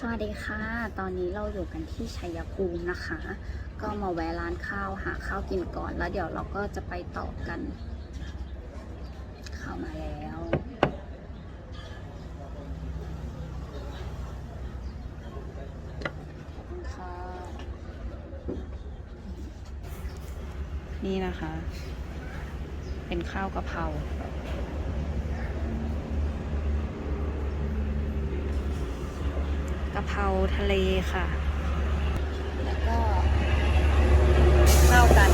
สวัสดีค่ะ ตอนนี้เราอยู่กันที่ชัยภูมินะคะ ก็มาแวะร้านข้าวหาข้าวกินก่อน แล้วเดี๋ยวเราก็จะไปต่อกัน เข้ามาแล้วขอบคุณค่ะนี่นะคะ เป็นข้าวกะเพราะเพราทะเลค่ะ แล้วก็ข้าวกัน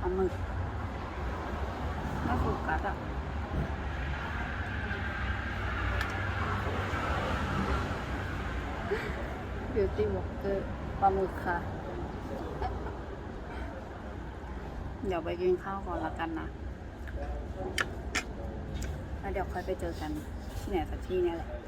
ปลาหมึกไม่โฟกัสอะ Beauty Walker ปลาหมึกค่ะ เดี๋ยว ไปกินข้าวก่อนละกันนะแล้วเดี๋ยวค่อยไปเจอกันที่ไหนสักที่เนี่ยแหละค่ะ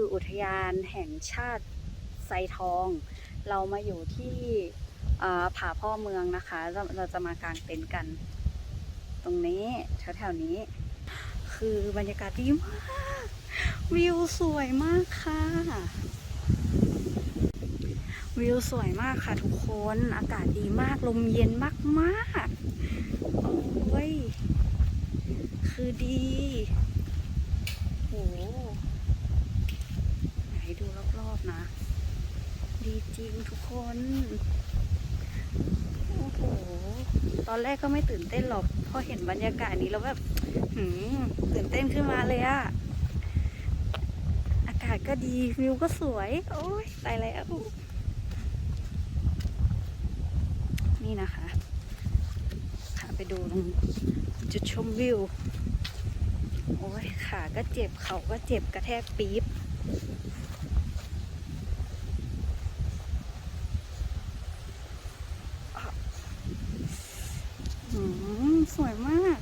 คืออุทยานแห่งชาติไซทอง เรามาอยู่ที่ผาพ่อเมืองนะคะเราเราจะมากางเต็นท์กัน ตรงนี้แถวๆนี้ คือบรรยากาศดีมาก วิวสวยมากค่ะ วิวสวยมากค่ะทุกคนอากาศดีมากลมเย็นมากๆโอ้ยคือดีโหไหนดูรอบๆนะ ดีจริงทุกคน โอ้โห ตอนแรกก็ไม่ตื่นเต้นหรอก พอเห็นบรรยากาศนี้แล้วแบบหืมตื่นเต้นขึ้นมาเลยอะอากาศก็ดีวิวก็สวย โอ้ยตายแล้ว นี่นะคะพาไปดูตรงจุดชมวิว โอ้ยขาก็เจ็บเขาก็เจ็บกระแทกปี๊บ อืมสวยมาก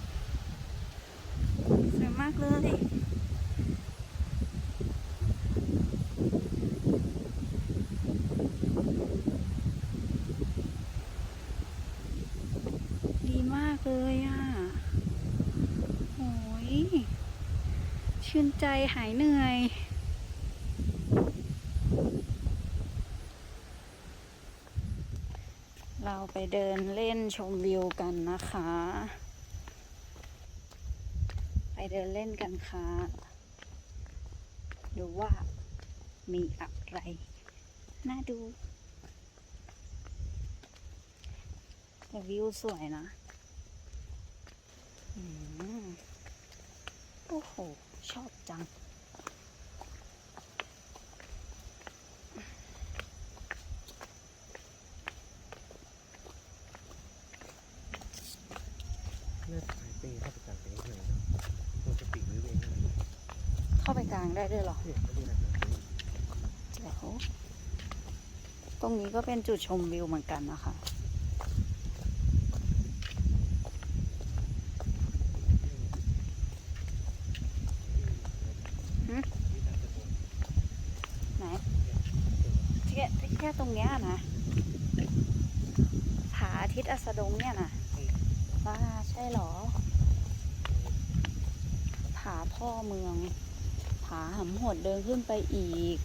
สวยมากเลย ดีมากเลยอะ โอ้ย ชื่นใจหายเหนื่อย เราไปเดินเล่นชมวิวกันนะคะ ไปเดินเล่นกันค่ะดูว่ามีอะไรน่าดูแต่วิวสวยนะอืมโอ้โห ชอบจัง เลือดสายเปย์เข้าไปกลางเต็นท์เลยนะควรจะปิดไว้เองนะเข้าไปกลางได้ด้วยเหรอเนี่ยไม่ได้นะเดี๋ยวตรงนี้ก็เป็นจุดชมวิวเหมือนกันนะคะ ไหนแค่แค่ตรงเนี้ยนะ ผาอาทิตย์อัส ดงเนี่ยนะว่าใช่หรอ ผาพ่อเมือง ผาหำหดเดินขึ้นไปอีก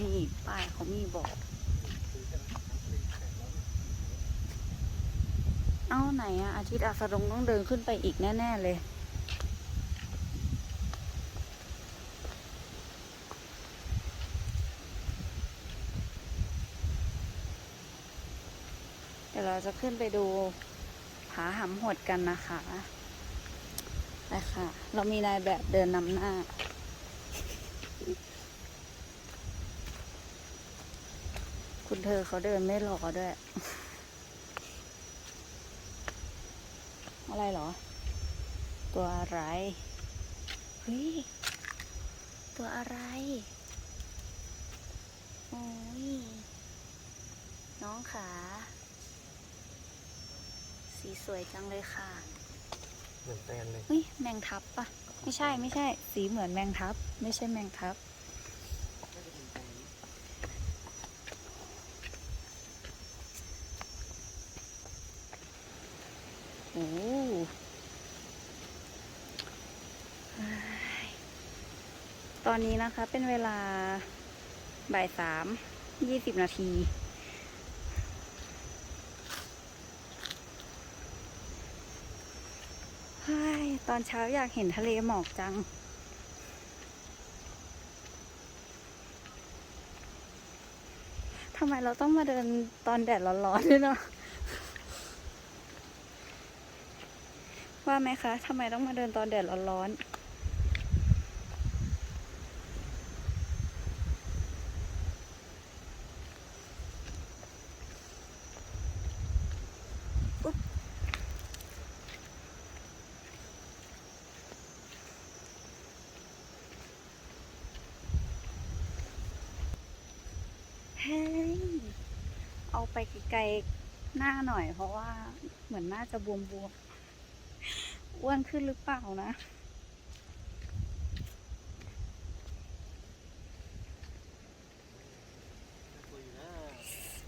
นี่ป้ายเขามีบอก เอาไหนอะอาทิตย์อาสดงต้องเดินขึ้นไปอีกแน่ ๆ เลย เดี๋ยวเรา จะขึ้นไปดูผาหำหดกันนะคะไปค่ะ เรามีนายแบบเดินนำหน้า คุณเธอเขาเดินไม่รอด้วย อะไรหรอ ตัวอะไรเฮ้ยตัวอะไรโอ้ยน้องขา สีสวยจังเลยค่ะ เหมือนแตนเลยเฮ้ยแมงทับปะไม่ใช่ไม่ใช่ สีเหมือนแมงทับ ไม่ใช่แมงทับ โอ้เฮ้ยตอนนี้นะคะเป็นเวลาบ่ายสามยี่สิบนาที เฮ้ย ต อนเช้าอยากเห็นทะเลหมอกจัง ทำไมเราต้องมาเดินตอนแดดร้อนๆด้วยเนาะ ว่าไหมคะ ทำไมต้องมาเดินตอนแดดร้อนๆ เฮ้ยเอาไปไกลๆหน้าหน่อยเพราะว่าเหมือนหน้าจะบวมๆอ้วนขึ้นหรือเปล่านะ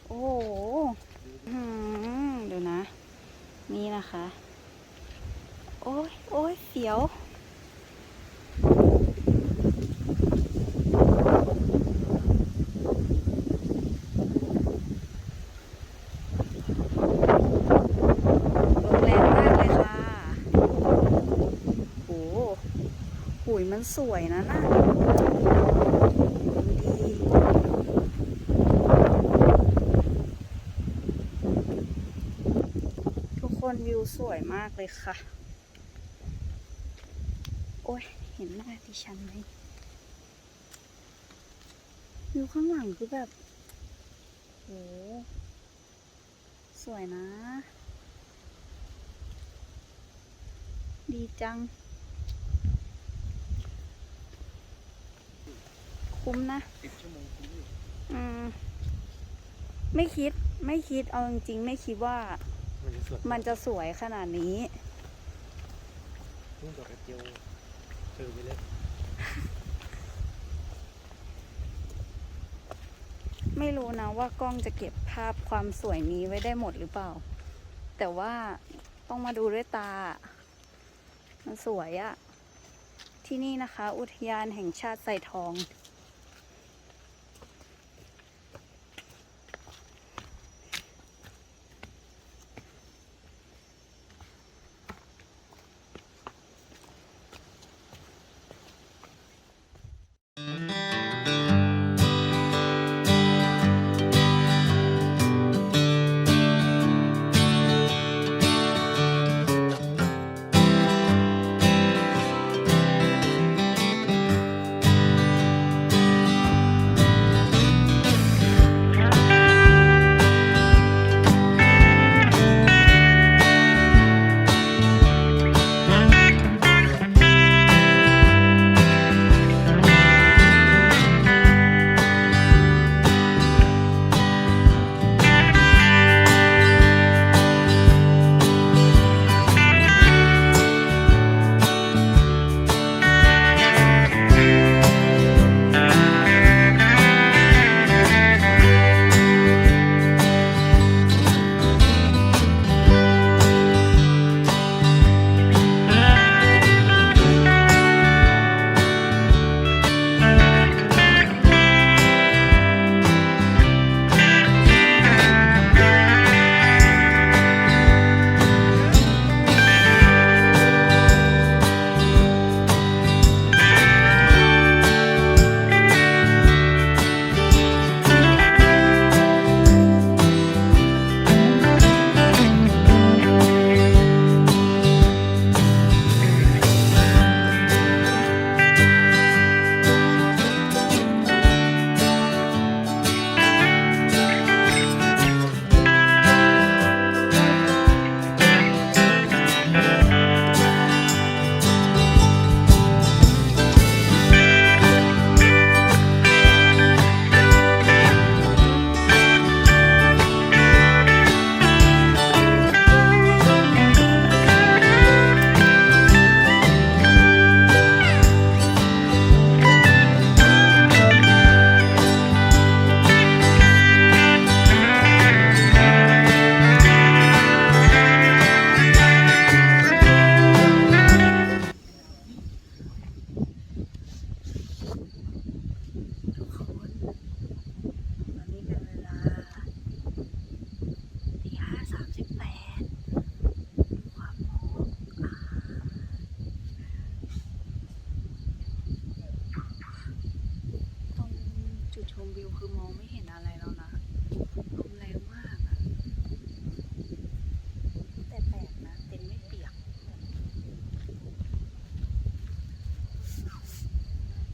โอ้โหอื้อหือเดี๋ยวนะ นี่นะคะ โอ้ยโอ้ยเสียว ลมแรงมากเลยค่ะ โอ้โหันสวยนะน่ะดีทุกคนวิวสวยมากเลยค่ะ โอ้ย เห็นหน้าดิฉันไหมวิวข้างหลังคือแบบโหสวยนะ ดีจัง คุ้มนะสิบชั่วโมงคุ้มอยู่อืมไม่คิดไม่คิดเอาจริงๆไม่คิดว่า มันจะสวยมันจะสวยขนาดนี้รุ่งดอกกระเจียวเจอไปเลยไม่รู้นะว่ากล้องจะเก็บภาพความสวยนี้ไว้ได้หมดหรือเปล่า แต่ว่าต้องมาดูด้วยตา มันสวยอะที่นี่นะคะ อุทยานแห่งชาติไซทอง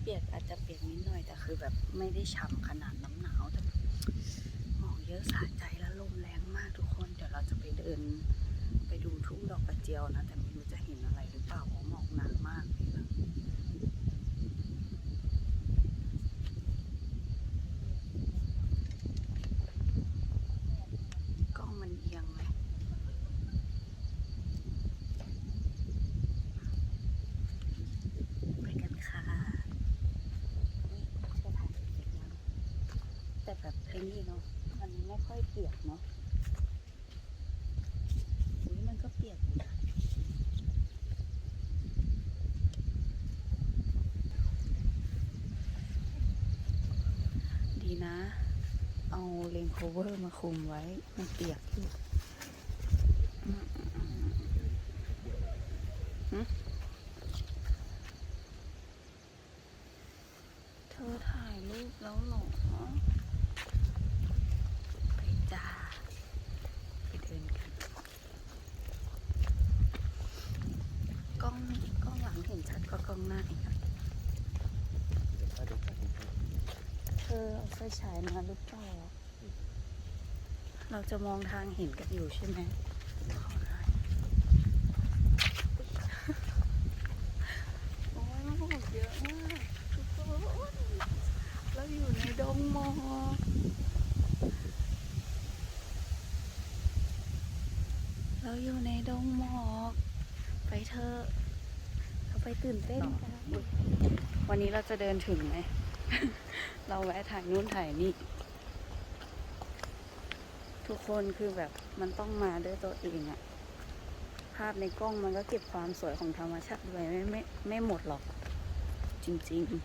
เปียกอาจจะเปียกนิดหน่อยแต่คือแบบไม่ได้ฉ่ำขนาดน้ำหนาวแต่หมอกเยอะสะใจแล้วลมแรงมากทุกคน เดี๋ยวเราจะไปเดิน ไปดูทุ่งดอกกระเจียวนะ แต่ไม่รู้จะเห็นอะไรหรือเปล่าเพราะหมอกหนามากเลยนะกล้องมันเอียงไหมไปกันค่ะ นี่จะถ่ายเสร็จแล้วแต่แบบไอ้นี่เนาะมันไม่ค่อยเปียกเนาะอุ้ยมันก็เปียกอยู่ดีนะ เอาเลนโคเวอร์มาคุมไว้ มันเปียกอยู่หึเธอถ่ายรูปแล้วเหรอ ไปจ้า ไปเดินกัน กล้องกล้องหลังเห็นชัดกว่ากล้องหน้าอีกอะ เดี๋ยวถ้าดูกันอีกที เธอเอาไฟ ฉายมาหรือเปล่า เราจะมองทางเห็นกันอยู่ใช่ไหมโอ้ยมันก็บอกเยอะมากทุกคนเราอยู่ในดงหมอกเราอยู่ในดงหมอกไปเถอะเราไปตื่นเต้นกันวันนี้เราจะเดินถึงไหม เราแวะถ่ายนู่นถ่ายนี่ ทุกคนคือแบบมันต้องมาด้วยตัวเองอะภาพในกล้องมันก็เก็บความสวยของธรรมชาติไว้ไม่ไม่ไม่หมดหรอก จริง ๆ นี่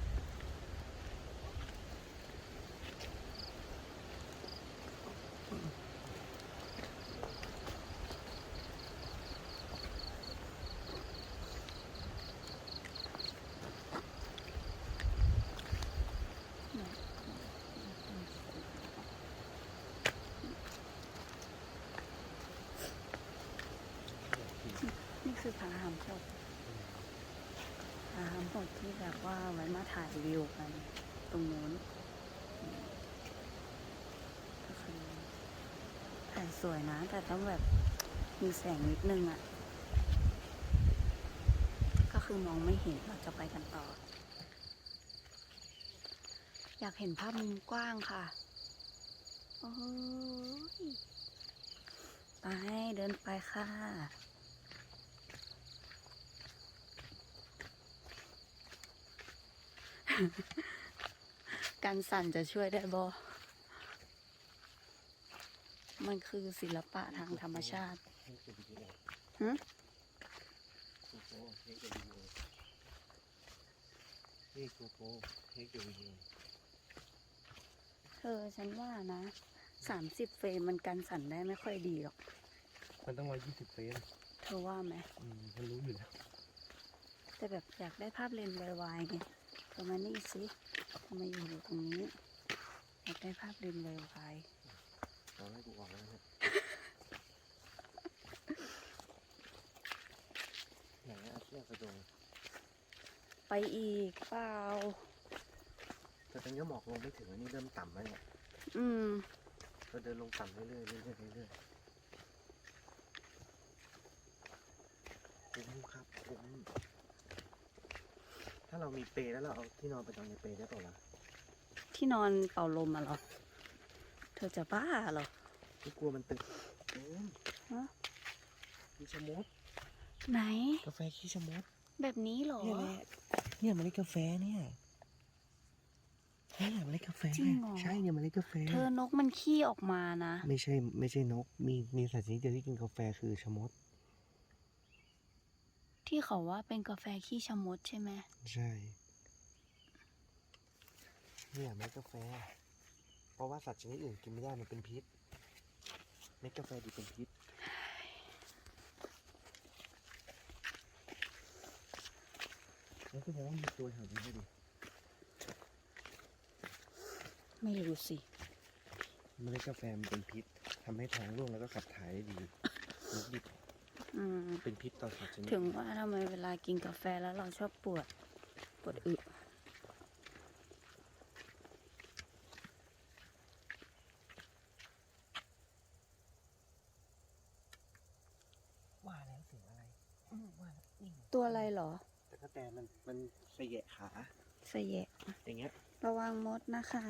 คือผาหามหดผาหามหดที่แบบว่าไว้มาถ่ายวิวกัน ตรงนู้นก็คือถ่ายสวยนะ แต่ต้องแบบมีแสงนิดนึงอะ่ะ ก็คือมองไม่เห็นเราจะไปกันต่อ อยากเห็นภาพมุมกว้างค่ะ โอ้ยไปเดินไปค่ะ การสั่นจะช่วยได้บอมันคือศิลปะทางธรรมชาติให้เก็บวิดีโอหึโกโปรเทคเก็บวิดีโอนี่โกโปรเทคเก็บวิดีโอเธอฉันว่านะสามสิบเฟรมมันกันสั่นได้ไม่ค่อยดีหรอก มันต้องร้อยยี่สิบเฟรม เธอว่าไหม อืม มันรู้อยู่แล้ว แต่แบบอยากได้ภาพเลนส์ไวๆไง เธอมานี่สิทำไมอยู่ตรงนี้อยากได้ภาพเลนส์ไวตอนแรกกูออกแล้วนะไหนอะเชือกกระโดงๆไปอีกเปล่าแต่ตอนนี้หมอกลงไม่ถึงอันนี้เริ่มต่ำแล้วเนี่ยอืมเราเดินลงต่ำเรื่อยๆเรื่อยๆเรื่อยๆคุ้มครับคุ้ม ถ้าเรามีเปรย์แล้วเราเอาที่นอนไปนอนในเปรย์ได้เปล่าวะที่นอนเป่าลมอะเหรอ เธอจะบ้าเหรอไม่กลัวมันตึกคุ้มฮะขี้ชะมดไหน กาแฟขี้ชะมดแบบนี้เหรอ เนี่ยแหละเนี่ยเมล็ดกาแฟเนี่ยเนี่ยเมล็ดกาแฟจริงเหรอ ใช่เนี่ยเมล็ดกาแฟ เธอนกมันขี้ออกมานะ ไม่ใช่ไม่ใช่นก มีมีสัตว์ชนิดเดียวที่กินกาแฟคือชะมด ที่เขาว่าเป็นกาแฟขี้ชะมดใช่ไหมใช่เนี่ยเม็ดกาแฟ เพราะว่าสัตว์ชนิดอื่นกินไม่ได้มันเป็นพิษเม็ดกาแฟดีเป็นพิษแล้วก็บอกว่ามีตัวแถวนี้ด้วยดิไม่รู้สิเมล็ดกาแฟมันเป็นพิษทำให้ท้องร่วงแล้วก็ขับถ่ายได้ดีนกดิบ อืม เป็นพิษต่อสัตว์ชนิดถึงว่าทำไมเวลากินกาแฟแล้วเราชอบปวด ปวดอึว่าแล้วเสียงอะไรอืมว่าแล้วนี่ตัวอะไรเหรอ แต่กระแตมันมันเสยะขาเสยะ อย่างเงี้ยระวังมดนะคะ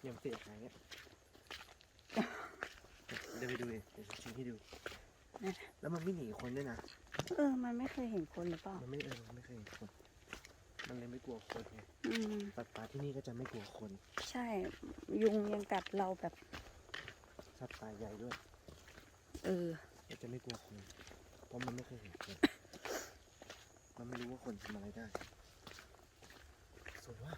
เนี่ยมันเสยะขาอย่างเงี้ย เดี๋ยวไปดูดิเดี๋ยวจะชี้ให้ดูนะ แล้วมันไม่หนีคนด้วยนะ เออ มันไม่เคยเห็นคนหรือเปล่า มันไม่เออมันไม่เคยเห็นคน มันเลยไม่กลัวคนไงอืม สัตว์ป่าที่นี่ก็จะไม่กลัวคน ใช่ ยุงยังกัดเราแบบ สัตว์ป่าใหญ่ด้วย เออก็จะไม่กลัวคน เพราะมันไม่เคยเห็นคน มันไม่รู้ว่าคนทำอะไรได้สวยว่ะ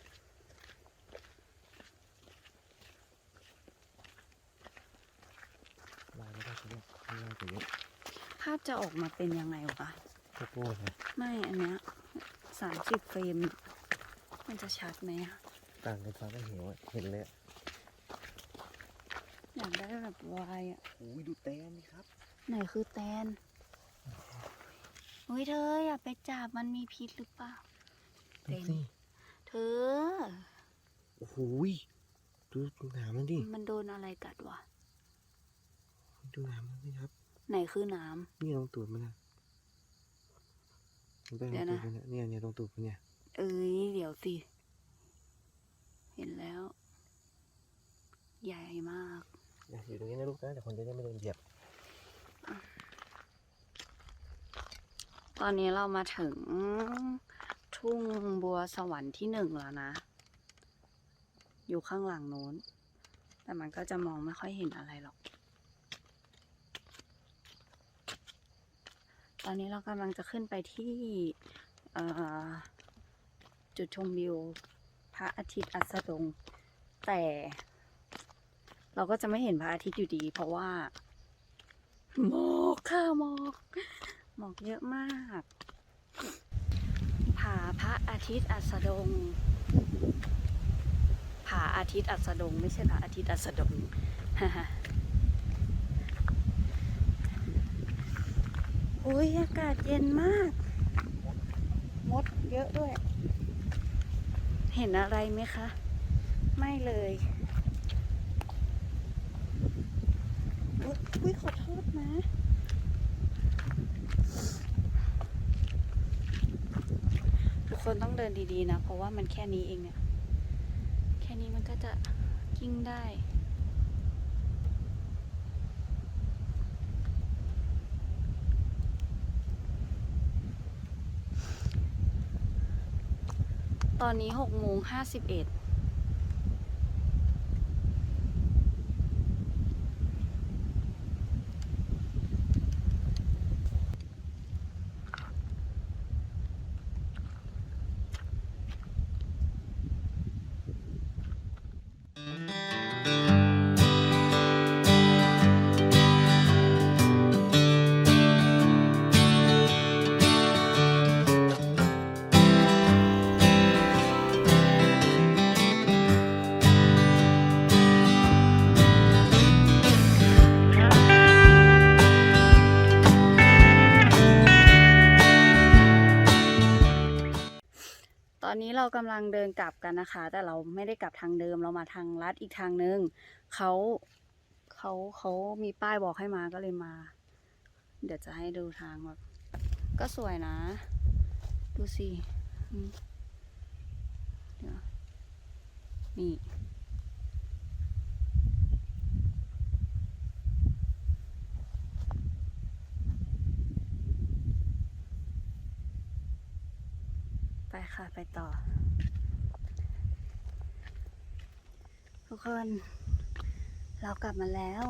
ลายไม่ได้ใช่ไหมไม่ได้แต่เยอะ ภาพจะออกมาเป็นยังไงวะโคโก้นะไม่อันเนี้ยสามสิบเฟรม มันจะชัดไหมอะต่างกันฟ้าก็เห็นว่าเห็นเลยอะอยากได้แบบวายอะอุ้ยดูแตนนี่ครับ ไหนคือแตนเฮ้ยเธออย่าไปจับมันมีพิษหรือเปล่า ดูสิ เธอ โอ้โหยดูดูหนามมันดิ มันโดนอะไรกัดวะ ดูหนามมันดิครับ ไหนคือน้นี่ลองตูดมันนะมันเป็นเดี๋ลยอวงตูนะดมันเนี่ยเนี่ยเนี่ยลองตูดมันเนี่ยำเอ้ยเดี๋ยวสิ เห็นแล้ว ใหญ่มากเนี่ยอยู่ตรงนี้นะลูกนะแต่คนจะได้ไม่โดนเหยียบ ตอนนี้เรามาถึงทุ่งบัวสวรรค์ที่หนึ่งแล้วนะ อยู่ข้างหลังโน้น แต่มันก็จะมองไม่ค่อยเห็นอะไรหรอก ตอนนี้เรากำลังจะขึ้นไปที่จุดชมวิวพระอาทิตย์อัสดง แต่ เราก็จะไม่เห็นพระอาทิตย์อยู่ดี เพราะว่าหมอกค่ะหมอกหมอกเยอะมากผาพระอาทิตย์อัสดงผาอาทิตย์อัสดง ไม่ใช่พระอาทิตย์อัสดง อุ้ยอากาศเย็นมาก มดเยอะด้วย เห็นอะไรไหมคะ ไม่เลยอุ๊ยอุ้ยขอโทษนะทุกคนต้องเดินดีๆนะ เพราะว่ามันแค่นี้เองเนี่ย แค่นี้มันก็จะกิ้งได้ ตอนนี้หกโมงห้าสิบเอ็ด กำลังเดินกลับกันนะคะ แต่เราไม่ได้กลับทางเดิมเรามาทางลัดอีกทางนึงเขาเขาเขามีป้ายบอกให้มาก็เลยมา เดี๋ยวจะให้ดูทางแบบก็สวยนะ ดูสิเดี๋ยวนี่ ค่ะไปต่อ ทุกคน เรากลับมาแล้ว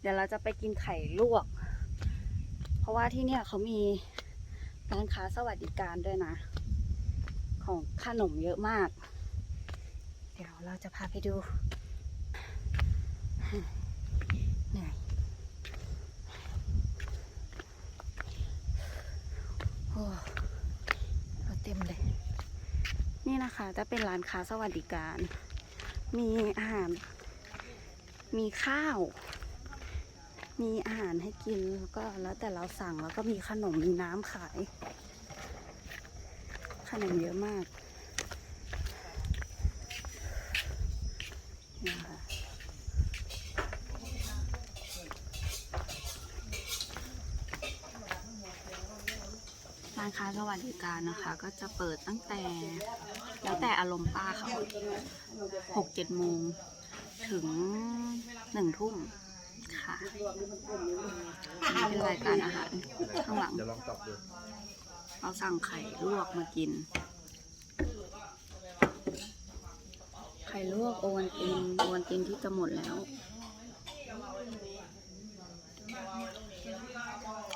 เดี๋ยวเราจะไปกินไข่ลวก เพราะว่าที่เนี่ยเขามีร้านค้าสวัสดิการด้วยนะ ของขนมเยอะมาก เดี๋ยวเราจะพาไปดู เหนื่อย เอ้รถเต็มเลย นี่นะคะจะเป็นร้านค้าสวัสดิการ มีอาหาร มีข้าว มีอาหารให้กินแล้วก็แล้วแต่เราสั่งแล้วก็มีขนมมีน้ำขาย ขนมเยอะมาก วัสดิการนะคะ ก็จะเปิดตั้งแต่ แล้วแต่อารมณ์ป้าเขาหกเจ็ดโมงถึงหนึ่งทุ่มค่ะนี่เป็นรายการอาหาร ข้างหลังเราสั่งไข่ลวกมากิน ไข่ลวกโอวันตินโอวันตินที่จะหมดแล้ว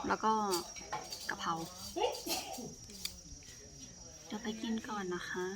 แล้วก็กะเพรา จะไปกินก่อนนะคะ